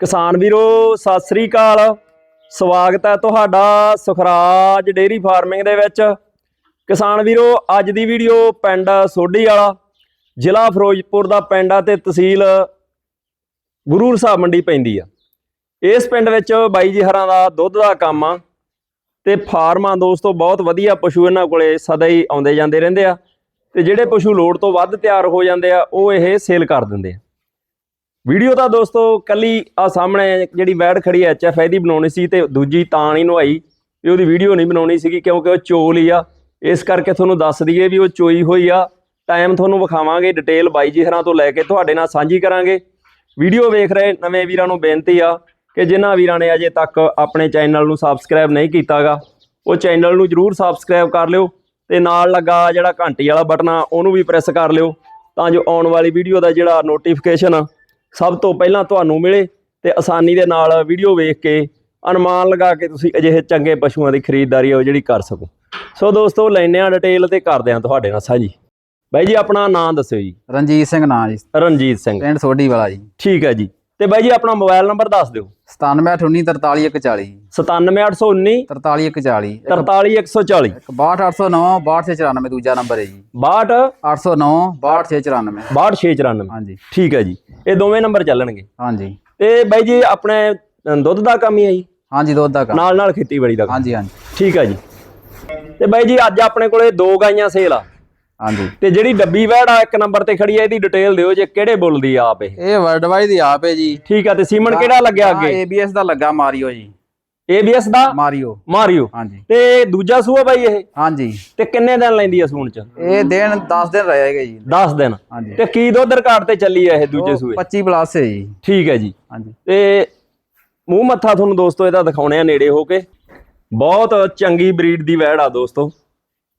ਕਿਸਾਨ ਵੀਰੋ, ਸਤਿ ਸ੍ਰੀ ਅਕਾਲ। ਸਵਾਗਤ ਹੈ ਤੁਹਾਡਾ ਸੁਖਰਾਜ ਡੇਰੀ ਫਾਰਮਿੰਗ ਦੇ ਵਿੱਚ। ਕਿਸਾਨ ਵੀਰੋ, ਅੱਜ ਦੀ ਵੀਡੀਓ ਪਿੰਡ ਸੋਢੀ ਵਾਲਾ, ਜ਼ਿਲ੍ਹਾ ਫਿਰੋਜ਼ਪੁਰ ਦਾ ਪਿੰਡ ਆ ਤੇ ਤਹਿਸੀਲ ਗੁਰੂ ਸਾਹਿਬ ਮੰਡੀ ਪੈਂਦੀ ਆ। ਇਸ ਪਿੰਡ ਵਿੱਚ ਬਾਈ ਜੀ ਹਰਾਂ ਦਾ ਦੁੱਧ ਦਾ ਕੰਮ ਆ ਤੇ ਆ ਦੋਸਤੋ, ਬਹੁਤ ਵਧੀਆ ਪਸ਼ੂ ਇਹਨਾਂ ਕੋਲੇ ਸਦਾ ਹੀ ਆਉਂਦੇ ਜਾਂਦੇ ਰਹਿੰਦੇ ਆ ਤੇ ਜਿਹੜੇ ਪਸ਼ੂ ਲੋੜ ਤੋਂ ਵੱਧ ਤਿਆਰ ਹੋ ਜਾਂਦੇ ਆ, ਉਹ ਇਹ ਸੇਲ ਕਰ ਦਿੰਦੇ ਆ। ਵੀਡੀਓ ਤਾਂ ਦੋਸਤੋ ਕੱਲੀ ਆ ਸਾਹਮਣੇ ਜਿਹੜੀ ਵੈੜ ਖੜੀ ਐ ਐਚਐਫ ਦੀ ਬਣਾਉਣੀ ਸੀ ਤੇ ਦੂਜੀ ਤਾਂ ਨਹੀਂ ਨਵਾਈ ਵੀ ਉਹਦੀ ਵੀਡੀਓ ਨਹੀਂ ਬਣਾਉਣੀ ਸੀਗੀ ਕਿਉਂਕਿ ਉਹ ਚੋਲ ਹੀ ਆ। ਇਸ ਕਰਕੇ ਤੁਹਾਨੂੰ ਦੱਸ ਦਈਏ ਵੀ ਉਹ ਚੋਈ ਹੋਈ ਆ। ਟਾਈਮ ਤੁਹਾਨੂੰ ਵਿਖਾਵਾਂਗੇ ਡਿਟੇਲ ਬਾਈ ਜੀ ਹਰਾਂ ਤੋਂ ਲੈ ਕੇ ਤੁਹਾਡੇ ਨਾਲ ਸਾਂਝੀ ਕਰਾਂਗੇ। ਵੀਡੀਓ ਵੇਖ ਰਹੇ ਨਵੇਂ ਵੀਰਾਂ ਨੂੰ ਬੇਨਤੀ ਆ ਕਿ ਜਿਨ੍ਹਾਂ ਵੀਰਾਂ ਨੇ ਅਜੇ ਤੱਕ ਆਪਣੇ ਚੈਨਲ ਨੂੰ ਸਬਸਕ੍ਰਾਈਬ ਨਹੀਂ ਕੀਤਾਗਾ, ਉਹ ਚੈਨਲ ਨੂੰ ਜਰੂਰ ਸਬਸਕ੍ਰਾਈਬ ਕਰ ਲਿਓ ਤੇ ਨਾਲ ਲੱਗਾ ਜਿਹੜਾ ਘੰਟੀ ਵਾਲਾ ਬਟਨ ਆ, ਉਹਨੂੰ ਵੀ ਪ੍ਰੈਸ ਕਰ ਲਿਓ ਤਾਂ ਜੋ ਆਉਣ ਵਾਲੀ ਵੀਡੀਓ ਦਾ ਜਿਹੜਾ ਨੋਟੀਫਿਕੇਸ਼ਨ ਆ ਸਭ ਤੋਂ ਪਹਿਲਾਂ ਤੁਹਾਨੂੰ ਮਿਲੇ ਤੇ ਆਸਾਨੀ ਦੇ ਨਾਲ ਵੀਡੀਓ ਵੇਖ ਕੇ ਅਨੁਮਾਨ ਲਗਾ ਕੇ ਤੁਸੀਂ ਅਜਿਹੇ ਚੰਗੇ ਪਸ਼ੂਆਂ ਦੀ ਖਰੀਦਦਾਰੀ ਉਹ ਜਿਹੜੀ ਕਰ ਸਕੋ। ਸੋ ਦੋਸਤੋ ਲੈਨੇ ਆ ਡਿਟੇਲ ਤੇ ਕਰਦੇ ਆ ਤੁਹਾਡੇ ਨਾਲ ਸਾਂਝੀ। ਬਾਈ ਜੀ ਆਪਣਾ ਨਾਮ ਦੱਸਿਓ ਜੀ। ਰਣਜੀਤ ਸਿੰਘ ਨਾਂ ਜੀ। ਰਣਜੀਤ ਸਿੰਘ। ਪਿੰਡ ਸੋਢੀ ਵਾਲਾ ਜੀ। ਠੀਕ ਹੈ ਜੀ। ਤੇ ਬਾਈ ਜੀ ਆਪਣਾ ਮੋਬਾਈਲ ਨੰਬਰ ਦੱਸ ਦਿਓ। 9718434140 97819 43140 43140 62809 62694 ਦੂਜਾ ਨੰਬਰ ਹੈ ਜੀ। 62 809 62694 62694 ਹਾਂਜੀ। ਠੀਕ ਹੈ ਜੀ। ਇਹ ਦੋਵੇਂ ਨੰਬਰ ਚੱਲਣਗੇ। ਹਾਂਜੀ। ਤੇ ਬਾਈ ਜੀ ਆਪਣੇ ਦੁੱਧ ਦਾ ਕੰਮ ਹੀ ਹੈ ਜੀ? ਹਾਂਜੀ ਦੁੱਧ ਦਾ ਕੰਮ। ਨਾਲ ਨਾਲ ਖੇਤੀਬਾੜੀ ਦਾ ਹਾਂਜੀ ਹਾਂਜੀ। ਠੀਕ ਹੈ ਜੀ। ਤੇ ਬਾਈ ਜੀ ਅੱਜ ਆਪਣੇ ਕੋਲੇ ਦੋ ਗਾਈਆਂ ਸੇਲ ਆ। ਹਾਂਜੀ। ਤੇ ਜਿਹੜੀ ਡੱਬੀ ਵੈੜ ਆ ਇੱਕ ਨੰਬਰ ਤੇ ਖੜੀ ਆ ਇਹਦੀ ਡਿਟੇਲ ਦਿਓ ਜੇ ਕਿਹੜੇ ਬੁੱਲ ਦੀ ਆਪ ਇਹ। ਇਹ ਵਰਲਡ ਵਾਈਡ ਦੀ ਆਪ ਹੈ ਜੀ। ਠੀਕ ਆ ਤੇ ਸੀਮਨ ਕਿਹੜਾ ਲੱਗਿਆ ਅੱਗੇ? ABS ਦਾ ਲੱਗਾ ਮਾਰੀਓ ਜੀ। ABS ਦਾ? ਮਾਰੀਓ ਮਾਰੀਓ ਹਾਂਜੀ। ਤੇ ਦੂਜਾ ਸੂਆ ਬਾਈ ਇਹ? ਹਾਂਜੀ। ਤੇ ਕਿੰਨੇ ਦਿਨ ਲੈਂਦੀ ਆ ਸੂਣ ਚ? ਇਹ ਦਿਨ 10 ਦਿਨ ਰਹੇਗਾ ਜੀ। 10 ਦਿਨ। ਹਾਂਜੀ। ਤੇ ਕੀ ਦੁੱਧ ਰਿਕਾਰਡ ਤੇ ਚੱਲੀ ਆ ਇਹ ਦੂਜੇ ਸੂਏ? 25 ਪਲੱਸ ਹੈ ਜੀ। ਠੀਕ ਹੈ ਜੀ। ਹਾਂਜੀ। ਤੇ ਮੂੰਹ ਮੱਥਾ ਤੁਹਾਨੂੰ ਦੋਸਤੋ ਇਹਦਾ ਦਿਖਾਉਣੇ ਆ ਨੇੜੇ ਹੋ ਕੇ। ਬਹੁਤ ਚੰਗੀ ਬਰੀਡ ਦੀ ਵੈੜ ਆ ਦੋਸਤੋ।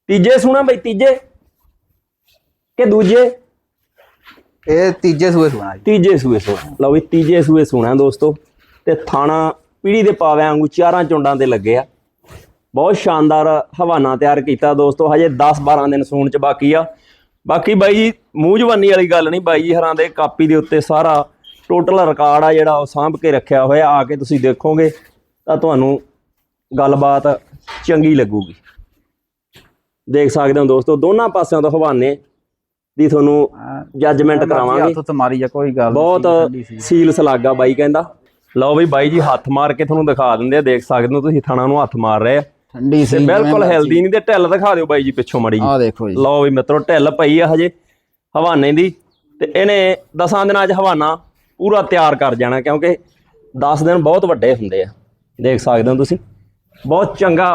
ਤੀਜੇ ਸੂਣਾ ਬਈ ਤੀਜੇ? ਕਿ ਦੂਜੇ? ਇਹ ਤੀਜੇ ਸੂਏ ਸੁਣਾ ਜੀ। ਤੀਜੇ ਸੂਏ ਸੋਣਾ ਲਓ ਵੀ ਤੀਜੇ ਸੂਏ ਸੋਣਾ ਦੋਸਤੋ। ਤੇ ਥਾਣਾ ਪੀੜੀ ਦੇ ਪਾਵਿਆਂ ਵਾਂਗੂ ਚਾਰਾਂ ਚੁੰਡਾਂ ਤੇ ਲੱਗੇ ਆ। ਬਹੁਤ ਸ਼ਾਨਦਾਰ ਹਵਾਨਾ ਤਿਆਰ ਕੀਤਾ ਦੋਸਤੋ। ਹਜੇ 10 12 ਦਿਨ ਸੂਣ ਚ ਬਾਕੀ ਆ। ਬਾਕੀ ਬਾਈ ਜੀ ਮੂੰਹ ਜਵਾਨੀ ਵਾਲੀ ਗੱਲ ਨਹੀਂ ਬਾਈ ਜੀ ਹਰਾਂ ਦੇ ਕਾਪੀ ਦੇ ਉੱਤੇ ਸਾਰਾ ਟੋਟਲ ਰਿਕਾਰਡ ਆ ਜਿਹੜਾ ਉਹ ਸਾਂਭ ਕੇ ਰੱਖਿਆ ਹੋਇਆ। ਆ ਕੇ ਤੁਸੀਂ ਦੇਖੋਗੇ ਤਾਂ ਤੁਹਾਨੂੰ ਗੱਲਬਾਤ ਚੰਗੀ ਲੱਗੂਗੀ। ਦੇਖ ਸਕਦੇ ਹੋ ਦੋਸਤੋ ਦੋਨਾਂ ਪਾਸਿਆਂ ਤੋਂ ਹਵਾਨੇ ਦੀ ਤੁਹਾਨੂੰ ਜੱਜਮੈਂਟ ਕਰਾਵਾਂਗੇ। ਹੱਥ ਤੋਂ ਮਾਰੀ ਜਾ ਕੋਈ ਗੱਲ ਬਹੁਤ। ਸੀਲ ਸਲਾਗਾ ਬਾਈ ਕਹਿੰਦਾ। ਲਓ ਬਈ ਬਾਈ ਜੀ ਹੱਥ ਮਾਰ ਕੇ ਤੁਹਾਨੂੰ ਦਿਖਾ ਦਿੰਦੇ ਆ ਦੇਖ ਸਕਦੇ ਹੋ ਤੁਸੀਂ ਥਣਾ ਨੂੰ ਹੱਥ ਮਾਰ ਰਹੇ ਆ। ਠੰਡੀ ਸੀ ਬਿਲਕੁਲ ਹੈਲਦੀ ਨਹੀਂ ਤੇ ਢਿੱਲ ਦਿਖਾ ਦਿਓ ਬਾਈ ਜੀ ਪਿੱਛੋਂ ਮੜੀ ਆ ਦੇਖੋ ਜੀ। ਲਓ ਵੀ ਮਿੱਤਰੋ ਢਿੱਲ ਪਈ ਆ ਹਜੇ ਹਵਾਨੇ ਦੀ। ਤੇ ਇਹਨੇ ਦਸਾਂ ਦਿਨਾਂ 'ਚ ਹਵਾਨਾ ਪੂਰਾ ਤਿਆਰ ਕਰ ਜਾਣਾ ਕਿਉਂਕਿ 10 ਦਿਨ ਬਹੁਤ ਵੱਡੇ ਹੁੰਦੇ ਆ। ਦੇਖ ਸਕਦੇ ਹੋ ਤੁਸੀਂ। ਬਹੁਤ ਚੰਗਾ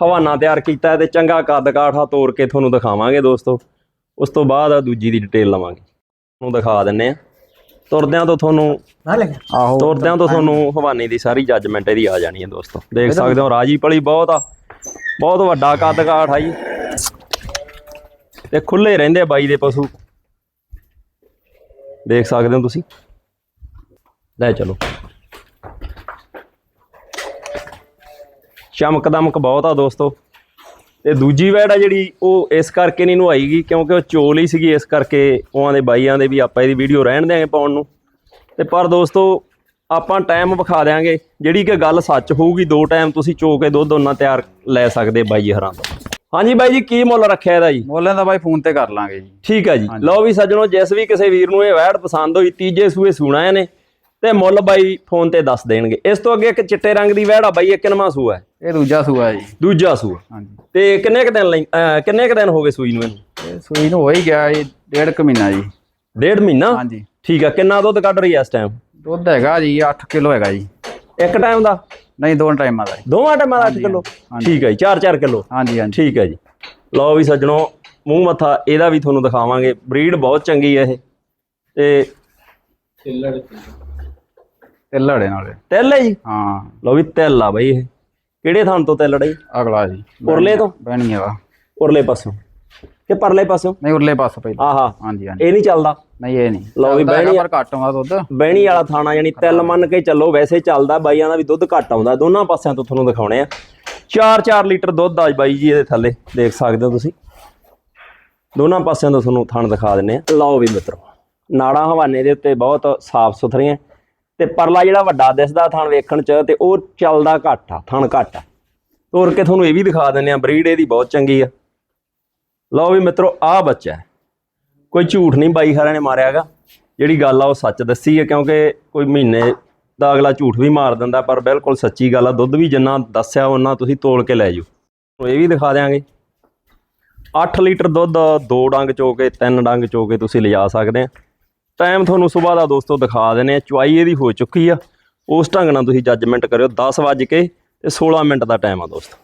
ਹਵਾਨਾ ਤਿਆਰ ਕੀਤਾ ਤੇ ਚੰਗਾ ਕੱਦ ਕਾਠਾ ਤੋੜ ਕੇ ਤੁਹਾਨੂੰ ਦਿਖਾਵਾਂਗੇ ਦੋਸਤੋ। ਉਸ ਤੋਂ ਬਾਅਦ ਆ ਦੂਜੀ ਦੀ ਡਿਟੇਲ ਲਵਾਂਗੇ। ਤੁਹਾਨੂੰ ਦਿਖਾ ਦਿੰਨੇ ਆ। ਤੁਰਦਿਆਂ ਤੋਂ ਤੁਹਾਨੂੰ ਆਹੋ। ਤੁਰਦਿਆਂ ਤੋਂ ਤੁਹਾਨੂੰ ਹਵਾਨੇ ਦੀ ਸਾਰੀ ਜੱਜਮੈਂਟ ਇਹਦੀ ਆ ਜਾਣੀ ਹੈ ਦੋਸਤੋ। ਦੇਖ ਸਕਦੇ ਹੋ ਰਾਜੀ ਪਲੀ ਬਹੁਤ ਆ। ਬਹੁਤ ਵੱਡਾ ਕੱਦ ਕਾਠ ਆ ਜੀ। ਤੇ ਖੁੱਲੇ ਰਹਿੰਦੇ ਆ ਬਾਈ ਦੇ ਪਸ਼ੂ। ਦੇਖ ਸਕਦੇ ਹੋ ਤੁਸੀਂ। ਲੈ ਚਲੋ। ਚਮਕ ਦਮਕ ਬਹੁਤ ਆ ਦੋਸਤੋ। ਤੇ ਦੂਜੀ ਵੈੜ ਆ ਜਿਹੜੀ ਉਹ ਇਸ ਕਰਕੇ ਨਹੀਂ ਨਵਾਈਗੀ ਕਿਉਂਕਿ ਉਹ ਚੋਲ ਹੀ ਸੀਗੀ ਇਸ ਕਰਕੇ ਉਹਾਂ ਦੇ ਬਾਈਆਂ ਦੇ ਵੀ ਆਪਾਂ ਇਹਦੀ ਵੀਡੀਓ ਰਹਿਣ ਦਿਆਂਗੇ ਪਾਉਣ ਨੂੰ। ਤੇ ਪਰ ਦੋਸਤੋ ਆਪਾਂ ਟਾਈਮ ਵਿਖਾ ਦਿਆਂਗੇ ਜਿਹੜੀ ਕਿ ਗੱਲ ਸੱਚ ਹੋਊਗੀ ਦੋ ਟਾਈਮ ਤੁਸੀਂ ਚੋ ਕੇ ਦੁੱਧ ਉਹਨਾਂ ਤਿਆਰ ਲੈ ਸਕਦੇ ਬਾਈ ਹਰਾਂ ਤੋਂ। ਹਾਂਜੀ ਬਾਈ ਜੀ ਕੀ ਮੁੱਲ ਰੱਖਿਆ ਇਹਦਾ ਜੀ? ਮੋਲਾਂ ਦਾ ਬਾਈ ਫੋਨ ਤੇ ਕਰ ਲਾਂਗੇ ਜੀ। ਠੀਕ ਹੈ ਜੀ। ਲਓ ਵੀ ਸੱਜਣੋ ਜਿਸ ਵੀ ਕਿਸੇ ਵੀਰ ਨੂੰ ਇਹ ਵੈੜ ਪਸੰਦ ਹੋਈ ਤੀਜੇ ਸੂਏ ਸੂਣਾ ਇਹਨੇ ਤੇ ਮੁੱਲ ਬਾਈ ਫੋਨ ਤੇ ਦੱਸ ਦੇਣਗੇ। ਇਸ ਤੋਂ ਅੱਗੇ ਇੱਕ ਚਿੱਟੇ ਰੰਗ ਦੀ ਵੈੜ ਆ ਬਾਈ ਇਹ ਕਿੰਨਵਾਂ ਸੂਆ ਹੈ। ਇਹ ਦੂਜਾ ਸੂਆ ਜੀ। ਦੂਜਾ ਸੂਆ। ਹਾਂਜੀ। ਤੇ ਕਿੰਨੇ ਕ ਦਿਨ ਲਈ ਅਹ ਕਿੰਨੇ ਕ ਦਿਨ ਹੋ ਗਏ ਸੂਈ ਨੂੰ ਇਹਨੂੰ? ਇਹ ਸੂਈ ਨੂੰ ਹੋ ਹੀ ਗਿਆ ਜੀ ਡੇਢ ਕੁ ਮਹੀਨਾ ਜੀ। ਡੇਢ ਮਹੀਨਾ? ਹਾਂਜੀ। ਠੀਕ ਆ ਕਿੰਨਾ ਦੁੱਧ ਕੱਢ ਰਹੀ ਹੈ ਇਸ ਟਾਈਮ ਦੁੱਧ ਹੈਗਾ ਜੀ 8 ਕਿਲੋ ਹੈਗਾ ਜੀ। ਇੱਕ ਟਾਈਮ ਦਾ? ਨਹੀਂ ਦੋ ਟਾਈਮਾਂ ਦਾ ਜੀ। ਦੋਵਾਂ ਟਾਈਮਾਂ ਦਾ 8 ਕਿਲੋ? ਠੀਕ ਹੈ ਜੀ 4-4 ਕਿਲੋ। ਹਾਂਜੀ ਹਾਂਜੀ। ਠੀਕ ਹੈ ਜੀ। ਲਓ ਵੀ ਸੱਜਣੋ ਮੂੰਹ ਮੱਥਾ ਇਹਦਾ ਵੀ ਤੁਹਾਨੂੰ ਦਿਖਾਵਾਂਗੇ। ਬਰੀਡ ਬਹੁਤ ਚੰਗੀ ਹੈ ਇਹ। ਤੇ ਤੇ ਲੜੇ ਨਾਲੇ। ਤਿੱਲ ਹੈ ਜੀ? ਹਾਂ। ਲਓ ਵੀ ਤਿੱਲ ਆ ਬਈ ਇਹ। ਕਿਹੜੇ ਥਾਂ ਤੋਂ ਤਿੱਲ ਡਈ ਅਗਲਾ ਜੀ। ਉਰਲੇ ਤੋਂ? ਬਹਿਣੀ ਦਾ ਉਰਲੇ ਪਾਸੋਂ ਕਿ ਪਰਲੇ ਪਾਸੋਂ ਨਹੀਂ ਉਰਲੇ ਪਾਸੇ ਪਹਿਲਾਂ। ਆਹਾ। ਹਾਂਜੀ ਹਾਂਜੀ। ਇਹ ਨਹੀਂ ਚੱਲਦਾ। ਨਹੀਂ ਇਹ ਨਹੀਂ। ਲਓ ਵੀ ਬਹਿਣੀ- ਪਰ ਘੱਟ ਆਉਂਦਾ ਦੁੱਧ। ਬਹਿਣੀ ਵਾਲਾ ਥਾਣਾ ਯਾਨੀ ਤਿੱਲ ਮੰਨ ਕੇ ਚੱਲੋ ਵੈਸੇ ਚੱਲਦਾ ਬਾਈਆਂ ਦਾ ਵੀ ਦੁੱਧ ਘੱਟ ਆਉਂਦਾ। ਦੋਨਾਂ ਪਾਸਿਆਂ ਤੋਂ ਤੁਹਾਨੂੰ ਦਿਖਾਉਣੇ ਆ। 4-4 ਲੀਟਰ ਦੁੱਧ ਆ ਬਾਈ ਜੀ ਇਹਦੇ ਥੱਲੇ। ਦੇਖ ਸਕਦੇ ਹੋ ਤੁਸੀਂ। ਦੋਨਾਂ ਪਾਸਿਆਂ ਤੋਂ ਤੁਹਾਨੂੰ ਥਣ ਦਿਖਾ ਦਿੰਨੇ ਆ। ਲਓ ਵੀ ਮਿੱਤਰੋ ਨਾੜਾਂ ਹਵਾਨੇ ਦੇ ਉੱਤੇ ਬਹੁਤ ਸਾਫ਼ ਸੁਥਰੀਆਂ ਤੇ ਪਰਲਾ ਜਿਹੜਾ ਵੱਡਾ ਦਿਸਦਾ ਥਣ ਵੇਖਣ ਚ ਤੇ ਉਹ ਚੱਲਦਾ ਘੱਟ ਆ, ਥਣ ਘੱਟ ਆ। ਤੋਰ ਕੇ ਤੁਹਾਨੂੰ ਇਹ ਵੀ ਦਿਖਾ ਦਿੰਨੇ ਆ ਬਰੀਡ ਇਹਦੀ ਬਹੁਤ ਚੰਗੀ ਆ। ਲਓ ਵੀ ਮਿੱਤਰੋ, ਆਹ ਬੱਚਾ ਕੋਈ ਝੂਠ ਨਹੀਂ, ਬਾਈ ਖਰਿਆਂ ਨੇ ਮਾਰਿਆਗਾ ਜਿਹੜੀ ਗੱਲ ਆ ਉਹ ਸੱਚ ਦੱਸੀ ਹੈ ਕਿਉਂਕਿ ਕੋਈ ਮਹੀਨੇ ਦਾ ਅਗਲਾ ਝੂਠ ਵੀ ਮਾਰ ਦਿੰਦਾ, ਪਰ ਬਿਲਕੁਲ ਸੱਚੀ ਗੱਲ ਆ। ਦੁੱਧ ਵੀ ਜਿੰਨਾ ਦੱਸਿਆ, ਉਹਨਾਂ ਤੁਸੀਂ ਤੋਲ ਕੇ ਲੈ ਜਾਓ। ਇਹ ਵੀ ਦਿਖਾ ਦਿਆਂਗੇ। 8 ਲੀਟਰ ਦੁੱਧ, ਦੋ ਡੰਗ ਚੋ ਕੇ, ਤਿੰਨ ਡੰਗ ਚੋ ਕੇ ਤੁਸੀਂ ਲਿਜਾ ਸਕਦੇ ਆ। ਟਾਈਮ ਤੁਹਾਨੂੰ ਸਵੇਰ ਦਾ ਦੋਸਤੋ ਦਿਖਾ ਦਿੰਨੇ ਆ ਚੁਆਈ ਇਹਦੀ ਹੋ ਚੁੱਕੀ ਆ। ਉਸ ਢੰਗ ਨਾਲ ਤੁਸੀਂ ਜੱਜਮੈਂਟ ਕਰਿਓ 10 ਵਜ ਕੇ ਤੇ 16 ਮਿੰਟ ਦਾ ਟਾਈਮ ਆ ਦੋਸਤੋ।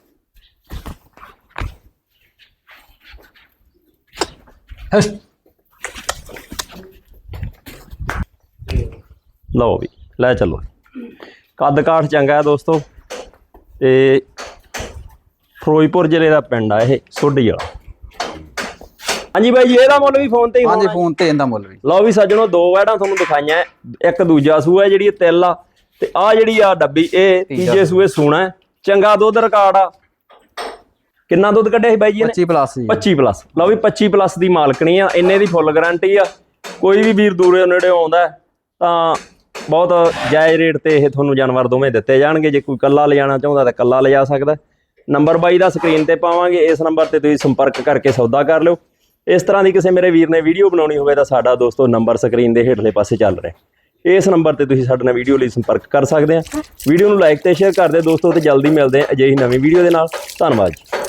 ਲਓ ਵੀ ਲੈ ਚੱਲੋ। ਕੱਦ ਕਾਠ ਚੰਗਾ ਹੈ ਦੋਸਤੋ। ਤੇ ਫਿਰੋਜ਼ਪੁਰ ਜ਼ਿਲ੍ਹੇ ਦਾ ਪਿੰਡ ਆ ਇਹ ਸੋਢੀ ਵਾਲਾ। ਹਾਂਜੀ ਬਾਈ ਜੀ ਇਹਦਾ ਮੁੱਲ ਵੀ ਫੋਨ ਤੇ ਹੀ ਹਾਂਜੀ ਹੋਣਾ। ਫੋਨ ਤੇ ਇਹਦਾ ਮੁੱਲ ਵੀ। ਲਓ ਵੀ ਸੱਜਣੋ ਦੋ ਵੈੜਾਂ ਤੁਹਾਨੂੰ ਦਿਖਾਈਆਂ। ਇੱਕ ਦੂਜਾ ਸੂਆ ਹੈ ਜਿਹੜੀ ਤਿਲ ਆ। ਤੇ ਆ ਜਿਹੜੀ ਆ ਡੱਬੀ ਇਹ ਤੀਜਾ ਸੂਏ ਸੂਣਾ। ਚੰਗਾ ਦੁੱਧ ਰਿਕਾਰਡ ਆ। ਕਿੰਨਾ ਦੁੱਧ ਕੱਢਿਆ ਸੀ ਬਾਈ ਜੀ ਇਹਨੇ? 25 ਪਲੱਸ ਜੀ। 25 ਪਲੱਸ ਲਓ ਵੀ 25 ਪਲੱਸ ਦੀ ਮਾਲਕਣੀ ਆ। ਇੰਨੇ ਦੀ ਫੁੱਲ ਗਾਰੰਟੀ ਆ। ਕੋਈ ਵੀ ਵੀਰ ਦੂਰੇ ਨੇੜੇ ਆਉਂਦਾ ਤਾਂ ਬਹੁਤ ਜਾਇਜ਼ ਰੇਟ ਤੇ ਇਹ ਤੁਹਾਨੂੰ ਜਾਨਵਰ ਦੋਵੇਂ ਦਿੱਤੇ ਜਾਣਗੇ। ਜੇ ਕੋਈ ਕੱਲਾ ਲਿਜਾਣਾ ਚਾਹੁੰਦਾ ਤਾਂ ਕੱਲਾ ਲਿਜਾ ਸਕਦਾ ਨੰਬਰ ਬਾਈ ਦਾ ਸਕਰੀਨ ਤੇ ਪਾਵਾਂਗੇ। ਇਸ ਨੰਬਰ ਤੇ ਤੁਸੀਂ ਸੰਪਰਕ ਕਰਕੇ ਸੌਦਾ ਕਰ ਲਿਓ। ਇਸ ਤਰ੍ਹਾਂ ਦੀ ਕਿਸੇ ਮੇਰੇ ਵੀਰ ਨੇ ਵੀਡੀਓ ਬਣਾਉਣੀ ਹੋਵੇ ਤਾਂ ਸਾਡਾ ਦੋਸਤੋ ਨੰਬਰ ਸਕਰੀਨ ਦੇ ਹੇਠਲੇ ਪਾਸੇ ਚੱਲ ਰਿਹਾ ਇਸ ਨੰਬਰ ਤੇ ਤੁਸੀਂ ਸਾਡੇ ਨਾਲ ਵੀਡੀਓ ਲਈ ਸੰਪਰਕ ਕਰ ਸਕਦੇ ਆ। ਵੀਡੀਓ ਨੂੰ ਲਾਈਕ ਤੇ ਸ਼ੇਅਰ ਕਰਦੇ ਦੋਸਤੋ ਤੇ ਜਲਦੀ ਮਿਲਦੇ ਆ ਅਜਿਹੀ ਨਵੀਂ ਵੀਡੀਓ ਦੇ ਨਾਲ। ਧੰਨਵਾਦ ਜੀ।